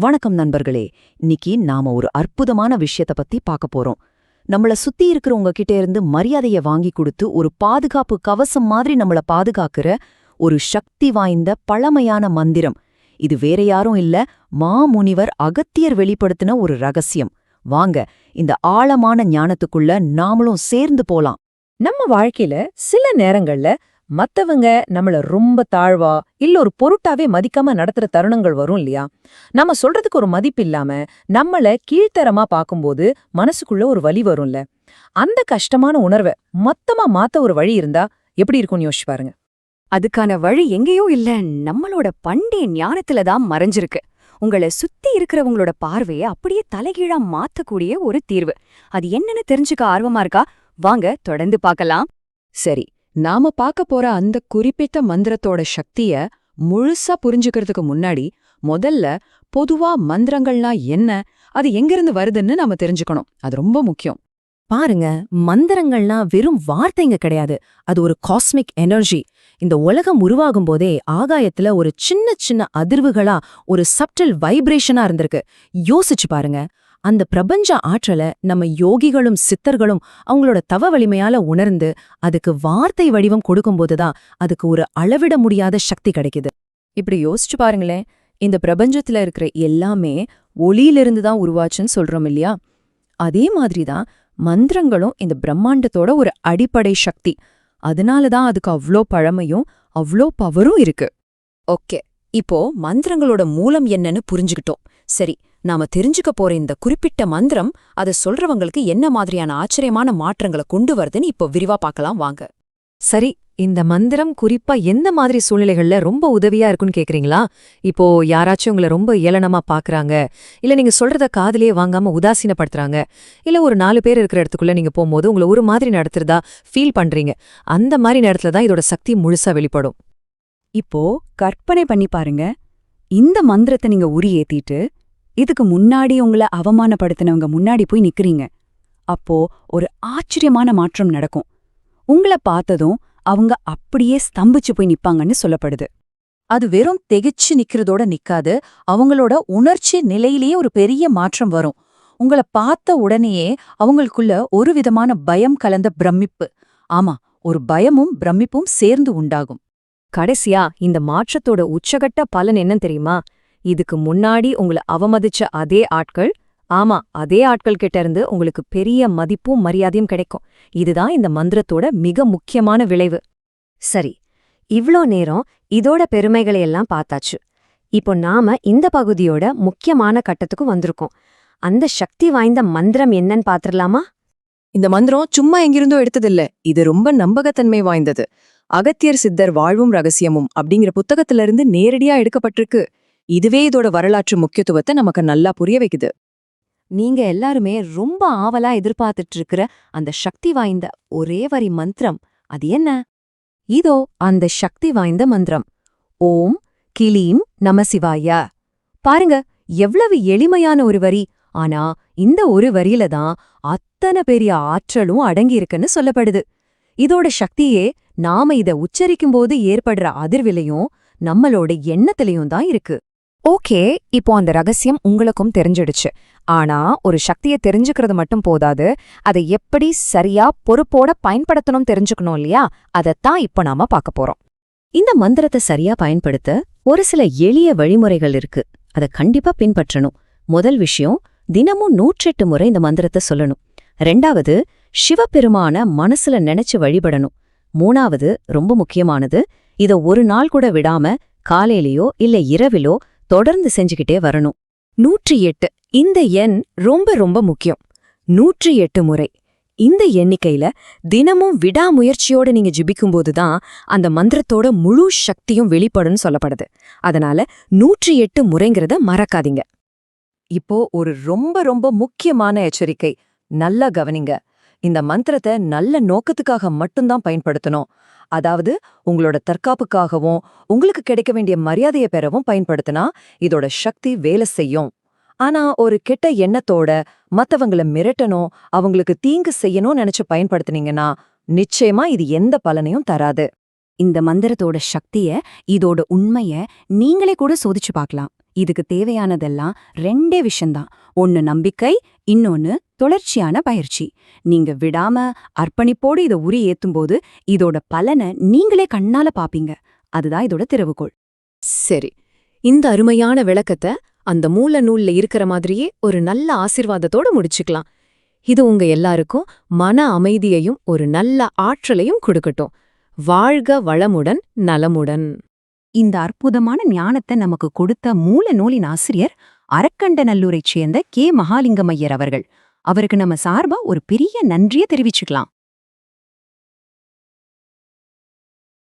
வணக்கம் நண்பர்களே. இன்னைக்கு நாம ஒரு அற்புதமான விஷயத்த பத்தி பார்க்க போறோம். நம்மள சுத்தி இருக்கிறவங்க கிட்ட இருந்து மரியாதைய வாங்கி கொடுத்து ஒரு பாதுகாப்பு கவசம் மாதிரி நம்மள பாதுகாக்கிற ஒரு சக்தி வாய்ந்த பழமையான மந்திரம். இது வேற யாரும் இல்ல மாமுனிவர் அகத்தியர் வெளிப்படுத்தின ஒரு ரகசியம். வாங்க இந்த ஆழமான ஞானத்துக்குள்ள நாமளும் சேர்ந்து போலாம். நம்ம வாழ்க்கையில சில நேரங்கள்ல மத்தவங்க நம்மள ரொம்ப தாழ்வா இல்ல ஒரு பொருட்டாவே மதிக்காம நடத்துற தருணங்கள் வரும் இல்லையா? நம்ம சொல்றதுக்கு ஒரு மதிப்பு இல்லாம நம்மள கீழ்த்தரமா பாக்கும்போது மனசுக்குள்ள ஒரு வலி வரும்ல. அந்த கஷ்டமான உணர்வை மொத்தமா மாத்த ஒரு வழி இருந்தா எப்படி இருக்கும்னு யோசிச்சு பாருங்க. அதுக்கான வழி எங்கேயோ இல்ல நம்மளோட பண்டைய ஞானத்துல தான் மறைஞ்சிருக்கு. உங்களை சுத்தி இருக்கிறவங்களோட பார்வையை அப்படியே தலைகீழா மாத்தக்கூடிய ஒரு தீர்வு. அது என்னன்னு தெரிஞ்சுக்க ஆர்வமா இருக்கா? வாங்க தொடர்ந்து பார்க்கலாம். சரி நாம பார்க்க போற அந்த குறிப்பிட்ட மந்திரத்தோட சக்திய முழுசா புரிஞ்சுக்கிறதுக்கு முன்னாடி முதல்ல பொதுவா மந்திரங்கள்னா என்ன அது எங்கிருந்து வருதுன்னு நாம தெரிஞ்சுக்கணும். அது ரொம்ப முக்கியம். பாருங்க மந்திரங்கள்னா வெறும் வார்த்தைங்க கிடையாது. அது ஒரு காஸ்மிக் எனர்ஜி இந்த உலகம் உருவாகும் போதே ஆகாயத்துல ஒரு சின்ன சின்ன அதிர்வுகளா ஒரு சப்டில் வைப்ரேஷனா இருந்திருக்கு. யோசிச்சு பாருங்க. அந்த பிரபஞ்ச ஆற்றலை நம்ம யோகிகளும் சித்தர்களும் அவங்களோட தவ வலிமையால உணர்ந்து அதுக்கு வார்த்தை வடிவம் கொடுக்கும்போதுதான் அதுக்கு ஒரு அளவிட முடியாத சக்தி கிடைக்குது. இப்படி யோசிச்சு பாருங்களேன் இந்த பிரபஞ்சத்துல இருக்கிற எல்லாமே ஒளியிலிருந்து தான் உருவாச்சுன்னு சொல்றோம் இல்லையா? அதே மாதிரி தான் மந்திரங்களும் இந்த பிரம்மாண்டத்தோட ஒரு அடிப்படை சக்தி. அதனால தான் அதுக்கு அவ்ளோ பழமையும் அவ்ளோ பவரும் இருக்கு. ஓகே இப்போ மந்திரங்களோட மூலம் என்னன்னு புரிஞ்சுக்கிட்டோம். சரி நாம தெரிஞ்சுக்க போற இந்த குறிப்பிட்ட மந்திரம் அதை சொல்றவங்களுக்கு என்ன மாதிரியான ஆச்சரியமான மாற்றங்களை கொண்டு வருதுன்னு இப்போ விரிவா பார்க்கலாம் வாங்க. சரி இந்த மந்திரம் குறிப்பா எந்த மாதிரி சூழ்நிலைகள்ல ரொம்ப உதவியா இருக்குன்னு கேக்குறீங்களா? இப்போ யாராச்சும் உங்களை ரொம்ப ஏளனமா பாக்குறாங்க இல்ல நீங்க சொல்றத காதுலயே வாங்காம உதாசீனப்படுத்துறாங்க இல்ல ஒரு நாலு பேர் இருக்கிற இடத்துக்குள்ள நீங்க போகும்போது உங்களை ஒரு மாதிரி நடத்துறதா ஃபீல் பண்றீங்க அந்த மாதிரி நேரத்துல தான் இதோட சக்தி முழுசா வெளிப்படும். இப்போ கற்பனை பண்ணி பாருங்க இந்த மந்திரத்தை நீங்க உரி ஏத்திட்டு இதுக்கு முன்னாடி உங்களை அவமானப்படுத்தினவங்க முன்னாடி போய் நிக்கிறீங்க. அப்போ ஒரு ஆச்சரியமான மாற்றம் நடக்கும். உங்களை பார்த்ததும் அவங்க அப்படியே ஸ்தம்பிச்சு போய் நிப்பாங்கன்னு சொல்லப்படுது. அது வெறும் திகைச்சு நிக்கிறதோட நிக்காது. அவங்களோட உணர்ச்சி நிலையிலேயே ஒரு பெரிய மாற்றம் வரும். உங்கள பார்த்த உடனேயே அவங்களுக்குள்ள ஒரு விதமான பயம் கலந்த பிரமிப்பு. ஆமா ஒரு பயமும் பிரமிப்பும் சேர்ந்து உண்டாகும். கடைசியா இந்த மாற்றத்தோட உச்சகட்ட பலன் என்ன தெரியுமா? இதுக்கு முன்னாடி உங்களை அவமதிச்ச அதே ஆட்கள் ஆமா அதே ஆட்கள் கிட்ட இருந்து உங்களுக்கு பெரிய மதிப்பும் மரியாதையும் கிடைக்கும். இதுதான் இந்த மந்திரத்தோட மிக முக்கியமான விளைவு. சரி இவ்ளோ நேரம் இதோட பெருமைகளை எல்லாம் பார்த்தாச்சு. இப்போ நாம இந்த பகுதியோட முக்கியமான கட்டத்துக்கு வந்திருக்கோம். அந்த சக்தி வாய்ந்த மந்திரம் என்னன்னு பாத்திரலாமா இந்த மந்திரம் சும்மா எங்கிருந்தோ எடுத்ததில்ல. இது ரொம்ப நம்பகத்தன்மை வாய்ந்தது. அகத்தியர் சித்தர் வாழ்வும் ரகசியமும் அப்படிங்கிற புத்தகத்துல இருந்து நேரடியா எடுக்கப்பட்டிருக்கு. இதுவே இதோட வரலாற்று முக்கியத்துவத்தை நமக்கு நல்லா புரிய வைக்குது. நீங்க எல்லாருமே ரொம்ப ஆவலா எதிர்பார்த்துட்டு இருக்கிற அந்த சக்தி வாய்ந்த ஒரே வரி மந்திரம் அது என்ன? இதோ அந்த சக்தி வாய்ந்த மந்திரம். ஓம் கிளீம் நமசிவாய பாருங்க எவ்வளவு எளிமையான ஒரு வரி. ஆனா இந்த ஒரு வரியில தான் அத்தனை பெரிய ஆற்றலும் அடங்கியிருக்குன்னு சொல்லப்படுது. இதோட சக்தியே நாம இத உச்சரிக்கும்போது ஏற்படுற அதிர்விலையும் நம்மளோட எண்ணத்திலையும் தான் இருக்கு. ஓகே இப்போ அந்த ரகசியம் உங்களுக்கும் தெரிஞ்சிடுச்சு. ஆனா ஒரு சக்தியை தெரிஞ்சுக்கிறது மட்டும் போதாது. அதை எப்படி சரியா பொறுப்போட பயன்படுத்தணும் தெரிஞ்சுக்கணும் இல்லையா? அதைத்தான் இப்போ நாம பார்க்க போறோம். இந்த மந்திரத்தை சரியா பயன்படுத்த ஒரு சில எளிய வழிமுறைகள் இருக்கு. அத கண்டிப்பா பின்பற்றணும். முதல் விஷயம் தினமும் நூற்றெட்டு முறை இந்த மந்திரத்தை சொல்லணும். ரெண்டாவது சிவபெருமான மனசுல நினைச்சு வழிபடணும். மூணாவது ரொம்ப முக்கியமானது இத ஒரு நாள் கூட விடாம காலையிலயோ இல்ல இரவிலோ தொடர்ந்து செஞ்சுக்கிட்டே வரணும். நூற்றி எட்டு. இந்த எண் ரொம்ப ரொம்ப முக்கியம். நூற்றி எட்டு முறை. இந்த எண்ணிக்கையில தினமும் விடாமுயற்சியோட நீங்க ஜிபிக்கும்போது தான் அந்த மந்திரத்தோட முழு சக்தியும் வெளிப்படும்னு சொல்லப்படுது. அதனால நூற்றி எட்டு முறைங்கிறத மறக்காதீங்க. இப்போ ஒரு ரொம்ப ரொம்ப முக்கியமான எச்சரிக்கை. நல்லா கவனிங்க. இந்த மந்திரத்தை நல்ல நோக்கத்துக்காக மட்டும்தான் பயன்படுத்தணும். அதாவது உங்களோட தற்காப்புக்காகவும் உங்களுக்கு கிடைக்க வேண்டிய மரியாதையை பெறவும் பயன்படுத்தினா இதோட சக்தி வேலை செய்யும். ஆனா ஒரு கெட்ட எண்ணத்தோட மத்தவங்கள மிரட்டணும் அவங்களுக்கு தீங்கு செய்யணும்னு நினைச்சு பயன்படுத்துனீங்கன்னா நிச்சயமா இது எந்த பலனையும் தராது. இந்த மந்திரத்தோட சக்திய இதோட உண்மைய நீங்களே கூட சோதிச்சு பார்க்கலாம். இதுக்கு தேவையானதெல்லாம் ரெண்டே விஷயம்தான். ஒன்னு நம்பிக்கை இன்னொன்னு தொடர்ச்சியான பயிற்சி. நீங்க விடாம அர்ப்பணிப்போடு இதை உரி ஏத்தும்போது இதோட பலனை நீங்களே கண்ணால பாப்பீங்க. அதுதான் இதோட திறவுகோள். சரி. இந்த அருமையான விளக்கத்தை அந்த மூல நூல்ல இருக்கிற மாதிரியே ஒரு நல்ல ஆசிர்வாதத்தோட முடிச்சுக்கலாம். இது உங்க எல்லாருக்கும் மன அமைதியையும் ஒரு நல்ல ஆற்றலையும் கொடுக்கட்டும். வாழ்க வளமுடன் நலமுடன். இந்த அற்புதமான ஞானத்தை நமக்கு கொடுத்த மூல நூலின் ஆசிரியர் அரக்கண்டநல்லூரைச் சேர்ந்த கே மகாலிங்கமையர் அவர்கள். அவருக்கு நம்ம சார்பா ஒரு பெரிய நன்றியை தெரிவிச்சுக்கலாம்.